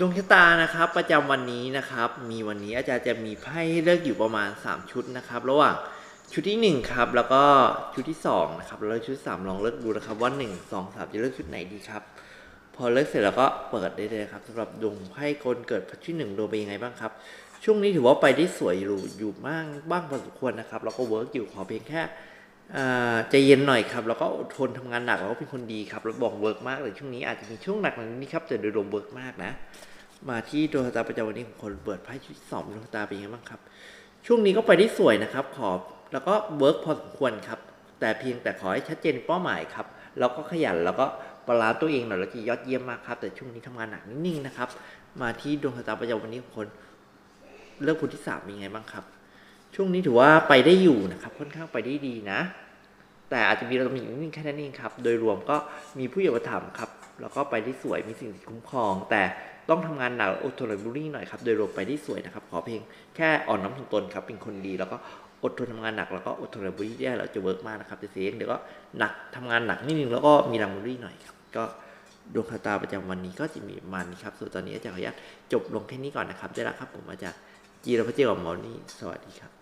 ดวงชะตานะครับประจำวันนี้นะครับ มีวันนี้อาจารย์จะมีไพ่เลือกอยู่ประมาณ 3 ชุดนะครับ ระหว่างชุดที่ 1 ครับ แล้วก็ชุดที่2นะครับแล้วชุดที่สามลองเลือกดูนะครับว่า 1 2 3 จะเลือกชุดไหนดีครับ พอเลือกเสร็จแล้วก็เปิดได้เลยครับสำหรับดวงไพ่คนเกิดชุดหนึ่งดวงเป็นยังไงบ้างครับ ช่วงนี้ถือว่าไปได้สวยอยู่อยู่บ้างบ้างพอสมควรนะครับ แล้วก็เวิร์กอยู่ขอเพียงแค่ ใจเย็นหน่อยครับแล้วก็อดทนทำงานหนักแล้วก็เป็นคนดีครับแล้วบอกเวิร์กมากเลยช่วงนี้อาจจะมีช่วงหนักหน่อยนิดครับแต่โดยรวมเวิร์กมากนะ มาที่ดวงชะตาประจำวันนี้ของคนเปิดไพ่ชุดสองดวงชะตาเป็นยังไงบ้างครับ ช่วงนี้ก็ไปได้สวยนะครับ ขอแล้วก็เวิร์กพอสมควรครับ แต่เพียงแต่ขอให้ชัดเจนเป้าหมายครับแล้วก็ขยันแล้วก็บาลาตัวเองหน่อยแล้วจะยอดเยี่ยมมากครับ แต่ช่วงนี้ทำงานหนักนิ่งๆนะครับ มาที่ดวงชะตาประจำวันนี้ของคนเลือกคนที่สามเป็นยังไงบ้างครับ ช่วงนี้ถือว่าไปได้อยู่นะครับค่อนข้างไปได้ดีนะ แต่อาจจะมีเรามีนิ่งๆแค่นั้นเองครับ โดยรวมก็มีผู้ใหญ่อุปถัมครับ แล้วก็ไปได้สวยมีสิ่งคุ้มครอง แต่ต้องทำงานหนักอดทนและบุรีหน่อยครับ โดยรวมไปได้สวยนะครับ ขอเพียงแค่อ่อนน้อมถ่อมตนครับเป็นคนดี แล้วก็อดทนทำงานหนักแล้วก็อดทนและบุรีได้เราจะเวิร์กมากนะครับแต่เสียงเดี๋ยวก็หนักทำงานหนักนิดนึงแล้วก็มีแรงบุรีหน่อยครับก็ดวงชะตาประจำวันนี้ก็จะมีมาณนี้ครับส่วนตอนนี้อาจารย์ขออนุญาตจบลงแค่นี้ก่อนนะครับได้แล้วครับผมอาจารย์จีรพัชเจกับหมอนี่สวัสดีครับ